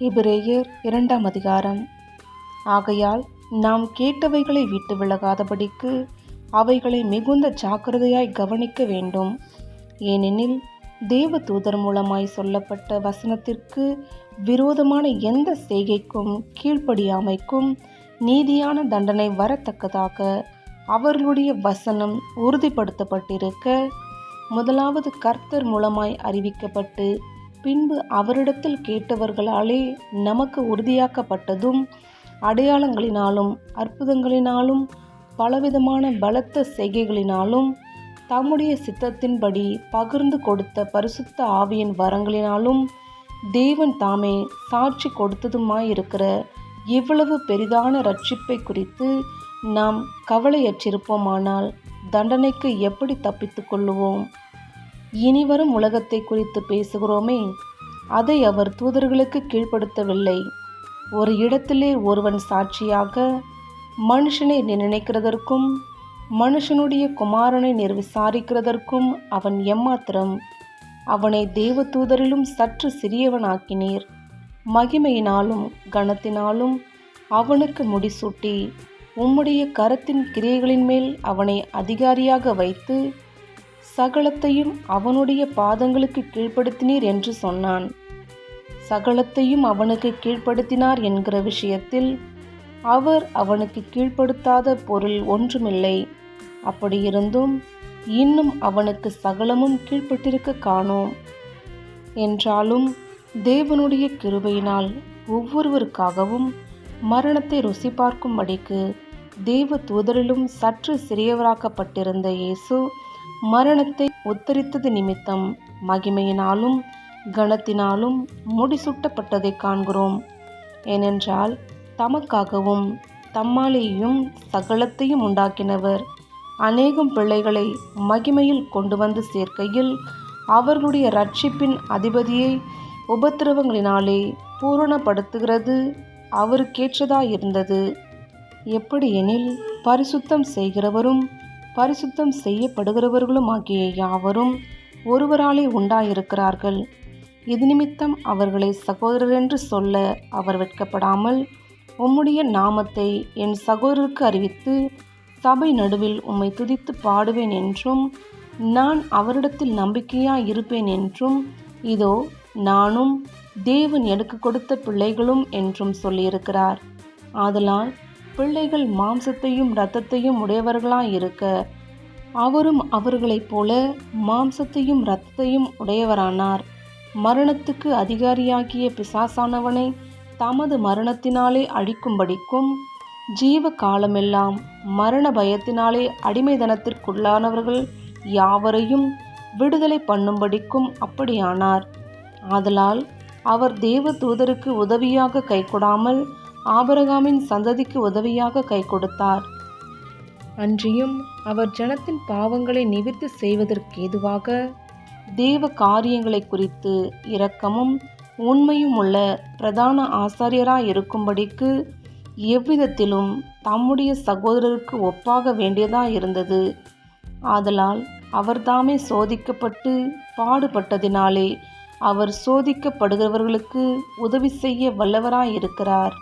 இபிரேயர் இரண்டாம் அதிகாரம். ஆகையால் நாம் கேட்டவைகளை விட்டு விலகாதபடிக்கு அவைகளை மிகுந்த ஜாக்கிரதையாய் கவனிக்க வேண்டும். ஏனெனில் தேவ தூதர் மூலமாய் சொல்லப்பட்ட வசனத்திற்கு விரோதமான எந்த செய்கைக்கும் கீழ்ப்படியாமைக்கும் நீதியான தண்டனை வரத்தக்கதாக அவர்களுடைய வசனம் உறுதிப்படுத்தப்பட்டிருக்க முதலாவது கர்த்தர் மூலமாய் அறிவிக்கப்பட்டு பின்பு அவரிடத்தில் கேட்டவர்களாலே நமக்கு உறுதியாக்கப்பட்டதும் அடையாளங்களினாலும் அற்புதங்களினாலும் பலவிதமான பலத்த செய்கைகளினாலும் தம்முடைய சித்தத்தின்படி பகிர்ந்து கொடுத்த பரிசுத்த ஆவியின் வரங்களினாலும் தேவன் தாமே சாட்சி கொடுத்ததுமாயிருக்கிற இவ்வளவு பெரிதான ரட்சிப்பை குறித்து நாம் கவலையற்றிருப்போமானால் தண்டனைக்கு எப்படி தப்பித்துக் கொள்ளுவோம் இனிவரும் உலகத்தை குறித்து பேசுகிறோமே. அதை அவர் தூதர்களுக்கு கீழ்ப்படுத்தவில்லை. ஒரு இடத்திலே ஒருவன் சாட்சியாக மனுஷனை நினைக்கிறதற்கும் மனுஷனுடைய குமாரனை நீர் விசாரிக்கிறதற்கும் அவன் எம்மாத்திரம். அவனை தேவ தூதரிலும் சற்று சிறியவனாக்கினீர். மகிமையினாலும் கனத்தினாலும் அவனுக்கு முடிசூட்டி உம்முடைய கரத்தின் கிரியைகளின் மேல் அவனை அதிகாரியாக வைத்து சகலத்தையும் அவனுடைய பாதங்களுக்கு கீழ்ப்படுத்தினீர் என்று சொன்னான். சகலத்தையும் அவனுக்கு கீழ்ப்படுத்தினார் என்கிற விஷயத்தில் அவர் அவனுக்கு கீழ்ப்படுத்தாத பொருள் ஒன்றுமில்லை. அப்படியிருந்தும் இன்னும் அவனுக்கு சகலமும் கீழ்ப்பட்டிருக்க காணோம். என்றாலும் தேவனுடைய கிருபையினால் ஒவ்வொருவருக்காகவும் மரணத்தை ருசி பார்க்கும்படிக்கு தேவ தூதரிலும் சற்று சிறியவராக்கப்பட்டிருந்த இயேசு மரணத்தை உத்தரித்தது நிமித்தம் மகிமையினாலும் கணத்தினாலும் முடிசூட்டப்பட்டதை காண்கிறோம். ஏனென்றால் தமக்காகவும் தம்மாலேயும் சகலத்தையும் உண்டாக்கினவர். அநேகம் பிள்ளைகளை மகிமையில் கொண்டு வந்து சேர்க்கையில் அவர்களுடைய ரட்சிப்பின் அதிபதியை உபத்திரவங்களினாலே பூரணப்படுத்துகிறது அவருக்கேற்றதாயிருந்தது. எப்படியெனில் பரிசுத்தம் செய்கிறவரும் பரிசுத்தம் செய்யப்படுகிறவர்களும் ஆகிய யாவரும் ஒருவராலே உண்டாயிருக்கிறார்கள். இது நிமித்தம் அவர்களை சகோதரர் என்று சொல்ல அவர் வெட்கப்படாமல் உம்முடைய நாமத்தை என் சகோதரருக்கு அறிவித்து சபை நடுவில் உம்மை துதித்து பாடுவேன் என்றும் நான் அவரிடத்தில் நம்பிக்கையாய் இருப்பேன் என்றும் இதோ நானும் தேவன் எனக்கு கொடுத்த பிள்ளைகளும் என்றும் சொல்லியிருக்கிறார். ஆதலால் பிள்ளைகள் மாம்சத்தையும் இரத்தத்தையும் உடையவர்களாயிருக்க அவரும் அவர்களைப் போல மாம்சத்தையும் இரத்தத்தையும் உடையவரானார். மரணத்துக்கு அதிகாரியாகிய பிசாசானவனை தமது மரணத்தினாலே அழிக்கும்படிக்கும் ஜீவ காலமெல்லாம் மரண பயத்தினாலே அடிமைதனத்திற்குள்ளானவர்கள் யாவரையும் விடுதலை பண்ணும்படிக்கும் அப்படியானார். ஆதலால் அவர் தேவ தூதருக்கு உதவியாக கைகொடாமல் கொடாமல் ஆபரகாமின் சந்ததிக்கு உதவியாக கை கொடுத்தார். அன்றியும் அவர் ஜனத்தின் பாவங்களை நிவிர்த்தி செய்வதற்கு ஏதுவாக தேவ காரியங்களை குறித்து இரக்கமும் உண்மையும் உள்ள பிரதான ஆசாரியராய் இருக்கும்படிக்கு எவ்விதத்திலும் தம்முடைய சகோதரருக்கு ஒப்பாக வேண்டியதாய் இருந்தது. ஆதலால் அவர்தாமே சோதிக்கப்பட்டு பாடுபட்டதினாலே அவர் சோதிக்கப்படுகிறவர்களுக்கு உதவி செய்ய வல்லவராயிருக்கிறார்